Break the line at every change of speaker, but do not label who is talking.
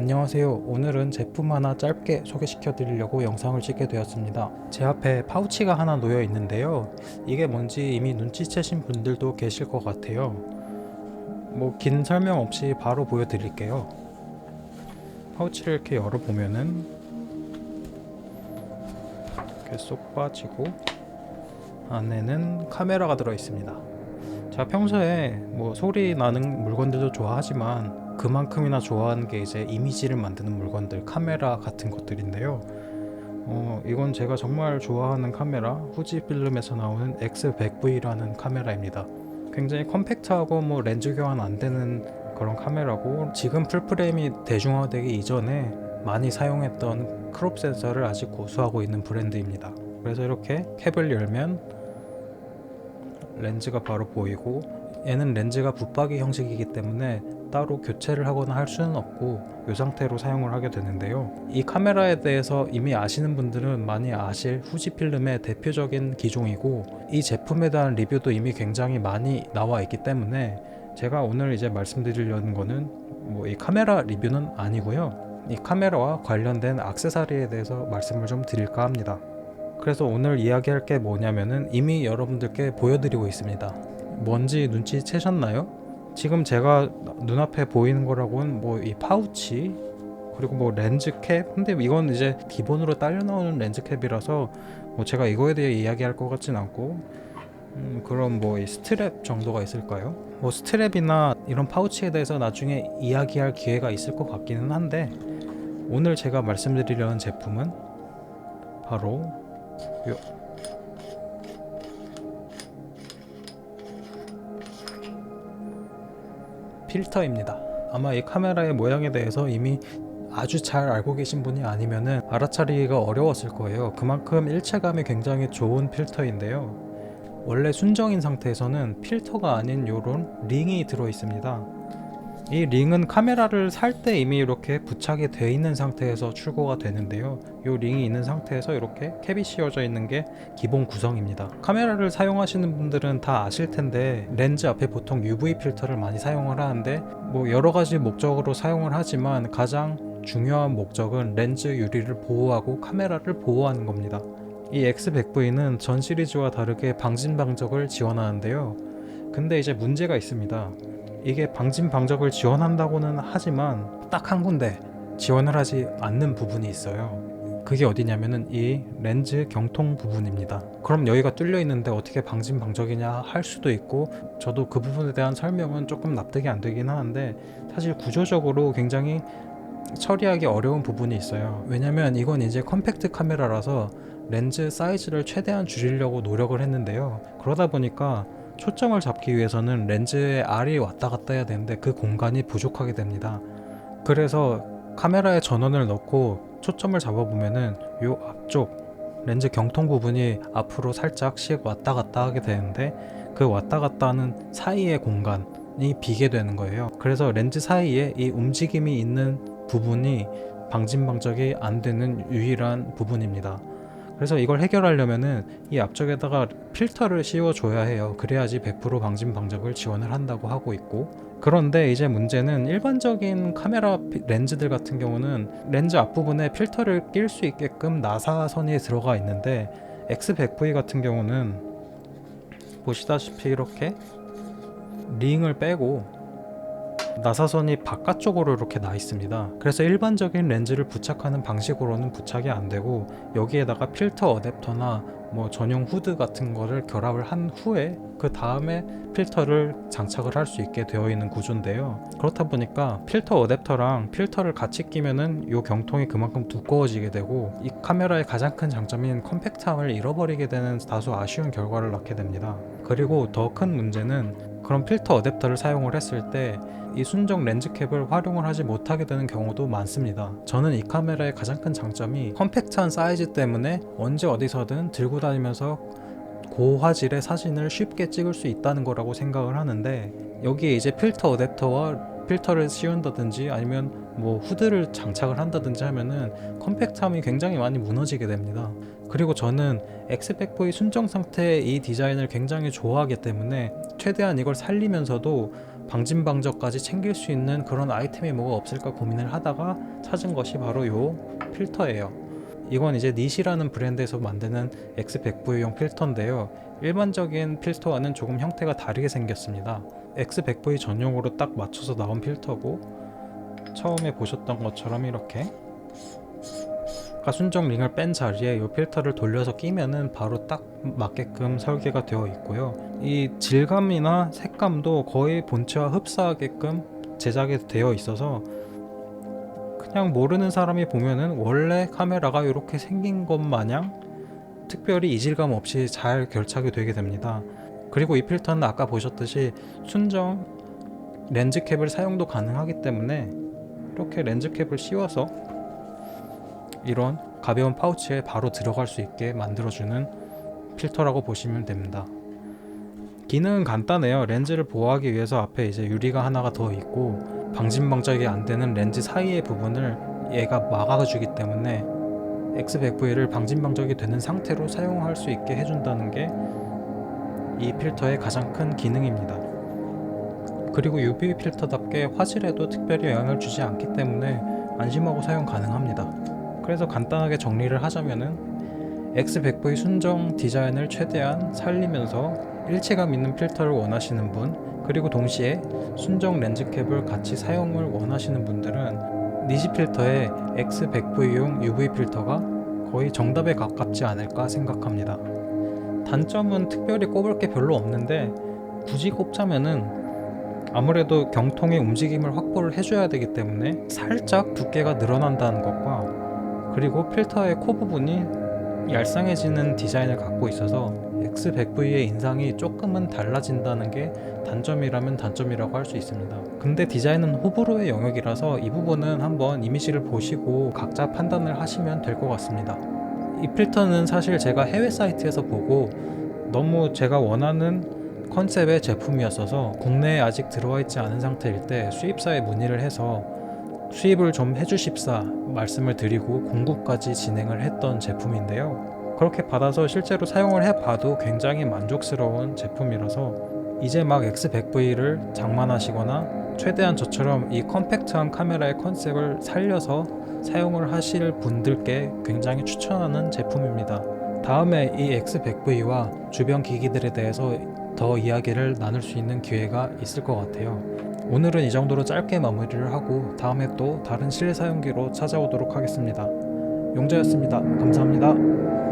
안녕하세요. 오늘은 제품 하나 짧게 소개시켜 드리려고 영상을 찍게 되었습니다. 제 앞에 파우치가 하나 놓여 있는데요. 이게 뭔지 이미 눈치채신 분들도 계실 것 같아요. 뭐 긴 설명 없이 바로 보여드릴게요. 파우치를 이렇게 열어보면은 이렇게 쏙 빠지고 안에는 카메라가 들어 있습니다. 제가 평소에 뭐 소리 나는 물건들도 좋아하지만 그만큼이나 좋아하는 게 이제 이미지를 만드는 물건들, 카메라 같은 것들인데요. 어, 이건 제가 정말 좋아하는 카메라, 후지 필름에서 나오는 X100V라는 카메라입니다. 굉장히 컴팩트하고 뭐 렌즈 교환 안 되는 그런 카메라고 지금 풀프레임이 대중화되기 이전에 많이 사용했던 크롭 센서를 아직 고수하고 있는 브랜드입니다. 그래서 이렇게 캡을 열면 렌즈가 바로 보이고 얘는 렌즈가 붙박이 형식이기 때문에 따로 교체를 하거나 할 수는 없고 이 상태로 사용을 하게 되는데요. 이 카메라에 대해서 이미 아시는 분들은 많이 아실 후지필름의 대표적인 기종이고 이 제품에 대한 리뷰도 이미 굉장히 많이 나와 있기 때문에 제가 오늘 이제 말씀드리려는 거는 뭐 이 카메라 리뷰는 아니고요. 이 카메라와 관련된 액세서리에 대해서 말씀을 좀 드릴까 합니다. 그래서 오늘 이야기할 게 뭐냐면은 이미 여러분들께 보여드리고 있습니다. 뭔지 눈치채셨나요? 지금 제가 눈앞에 보이는 거라고는 뭐 이 파우치 그리고 뭐 렌즈 캡 근데 이건 이제 기본으로 딸려 나오는 렌즈 캡이라서 뭐 제가 이거에 대해 이야기할 것 같진 않고 음, 그럼 뭐 이 스트랩 정도가 있을까요? 뭐 스트랩이나 이런 파우치에 대해서 나중에 이야기할 기회가 있을 것 같기는 한데 오늘 제가 말씀드리려는 제품은 바로 요 필터입니다. 아마 이 카메라의 모양에 대해서 이미 아주 잘 알고 계신 분이 아니면은 알아차리기가 어려웠을 거예요. 그만큼 일체감이 굉장히 좋은 필터인데요. 원래 순정인 상태에서는 필터가 아닌 요런 링이 들어 있습니다. 이 링은 카메라를 살 때 이미 이렇게 부착이 되어 있는 상태에서 출고가 되는데요. 이 링이 있는 상태에서 이렇게 캡이 씌워져 있는 게 기본 구성입니다. 카메라를 사용하시는 분들은 다 아실 텐데 렌즈 앞에 보통 UV 필터를 많이 사용을 하는데 뭐 여러 가지 목적으로 사용을 하지만 가장 중요한 목적은 렌즈 유리를 보호하고 카메라를 보호하는 겁니다. 이 X100V는 전 시리즈와 다르게 방진 방적을 지원하는데요. 근데 이제 문제가 있습니다. 이게 방진 방적을 지원한다고는 하지만 딱 한 군데 지원을 하지 않는 부분이 있어요. 그게 어디냐면은 이 렌즈 경통 부분입니다. 그럼 여기가 뚫려 있는데 어떻게 방진 방적이냐 할 수도 있고 저도 그 부분에 대한 설명은 조금 납득이 안 되긴 하는데 사실 구조적으로 굉장히 처리하기 어려운 부분이 있어요. 왜냐면 이건 이제 컴팩트 카메라라서 렌즈 사이즈를 최대한 줄이려고 노력을 했는데요. 그러다 보니까 초점을 잡기 위해서는 렌즈의 알이 왔다 갔다 해야 되는데 그 공간이 부족하게 됩니다. 그래서 카메라에 전원을 넣고 초점을 잡아보면은 요 앞쪽 렌즈 경통 부분이 앞으로 살짝씩 왔다 갔다 하게 되는데 그 왔다 갔다 하는 사이의 공간이 비게 되는 거예요. 그래서 렌즈 사이에 이 움직임이 있는 부분이 방진방적이 안 되는 유일한 부분입니다. 그래서 이걸 해결하려면은 이 앞쪽에다가 필터를 씌워줘야 해요. 그래야지 100% 방진 방적을 지원을 한다고 하고 있고. 그런데 이제 문제는 일반적인 카메라 피- 렌즈들 같은 경우는 렌즈 앞부분에 필터를 낄 수 있게끔 나사선이 들어가 있는데 X100V 같은 경우는 보시다시피 이렇게 링을 빼고 나사선이 바깥쪽으로 이렇게 나 있습니다. 그래서 일반적인 렌즈를 부착하는 방식으로는 부착이 안 되고 여기에다가 필터 어댑터나 뭐 전용 후드 같은 거를 결합을 한 후에 그 다음에 필터를 장착을 할 수 있게 되어 있는 구조인데요. 그렇다 보니까 필터 어댑터랑 필터를 같이 끼면은 이 경통이 그만큼 두꺼워지게 되고 이 카메라의 가장 큰 장점인 컴팩트함을 잃어버리게 되는 다소 아쉬운 결과를 낳게 됩니다. 그리고 더 큰 문제는 그런 필터 어댑터를 사용을 했을 때 이 순정 렌즈 캡을 활용을 하지 못하게 되는 경우도 많습니다. 저는 이 카메라의 가장 큰 장점이 컴팩트한 사이즈 때문에 언제 어디서든 들고 다니면서 고화질의 사진을 쉽게 찍을 수 있다는 거라고 생각을 하는데 여기에 이제 필터 어댑터와 필터를 씌운다든지 아니면 뭐 후드를 장착을 한다든지 하면은 컴팩트함이 굉장히 많이 무너지게 됩니다. 그리고 저는 X100V 순정 상태의 이 디자인을 굉장히 좋아하기 때문에 최대한 이걸 살리면서도 방진방적까지 챙길 수 있는 그런 아이템이 뭐가 없을까 고민을 하다가 찾은 것이 바로 요 필터예요. 이건 이제 니시라는 브랜드에서 만드는 X100V용 필터인데요. 일반적인 필터와는 조금 형태가 다르게 생겼습니다. X100V 전용으로 딱 맞춰서 나온 필터고 처음에 보셨던 것처럼 이렇게 가순정 링을 뺀 자리에 이 필터를 돌려서 끼면은 바로 딱 맞게끔 설계가 되어 있고요. 이 질감이나 색감도 거의 본체와 흡사하게끔 제작이 되어 있어서 그냥 모르는 사람이 보면은 원래 카메라가 이렇게 생긴 것 마냥 특별히 이질감 없이 잘 결착이 되게 됩니다. 그리고 이 필터는 아까 보셨듯이 순정 렌즈 캡을 사용도 가능하기 때문에 이렇게 렌즈 캡을 씌워서 이런 가벼운 파우치에 바로 들어갈 수 있게 만들어주는 필터라고 보시면 됩니다. 기능은 간단해요. 렌즈를 보호하기 위해서 앞에 이제 유리가 하나가 더 있고 방진방적이 안 되는 렌즈 사이의 부분을 얘가 막아주기 때문에 X100V를 방진방적이 되는 상태로 사용할 수 있게 해준다는 게 이 필터의 가장 큰 기능입니다. 그리고 UV 필터답게 화질에도 특별히 영향을 주지 않기 때문에 안심하고 사용 가능합니다. 그래서 간단하게 정리를 하자면은 X100V 순정 디자인을 최대한 살리면서 일체감 있는 필터를 원하시는 분 그리고 동시에 순정 렌즈 캡을 같이 사용을 원하시는 분들은 니시 필터의 X100V용 UV 필터가 거의 정답에 가깝지 않을까 생각합니다. 단점은 특별히 꼽을 게 별로 없는데 굳이 꼽자면은 아무래도 경통의 움직임을 확보를 해줘야 되기 때문에 살짝 두께가 늘어난다는 것과 그리고 필터의 코 부분이 얄쌍해지는 디자인을 갖고 있어서 X100V의 인상이 조금은 달라진다는 게 단점이라면 단점이라고 할 수 있습니다. 근데 디자인은 호불호의 영역이라서 이 부분은 한번 이미지를 보시고 각자 판단을 하시면 될 것 같습니다. 이 필터는 사실 제가 해외 사이트에서 보고 너무 제가 원하는 컨셉의 제품이었어서 국내에 아직 들어와 있지 않은 상태일 때 수입사에 문의를 해서 수입을 좀 해주십사 말씀을 드리고 공구까지 진행을 했던 제품인데요. 그렇게 받아서 실제로 사용을 해봐도 굉장히 만족스러운 제품이라서 이제 막 X100V를 장만하시거나 최대한 저처럼 이 컴팩트한 카메라의 컨셉을 살려서 사용을 하실 분들께 굉장히 추천하는 제품입니다. 다음에 이 X100V와 주변 기기들에 대해서 더 이야기를 나눌 수 있는 기회가 있을 것 같아요. 오늘은 이 정도로 짧게 마무리를 하고 다음에 또 다른 실사용기로 찾아오도록 하겠습니다. 용자였습니다. 감사합니다.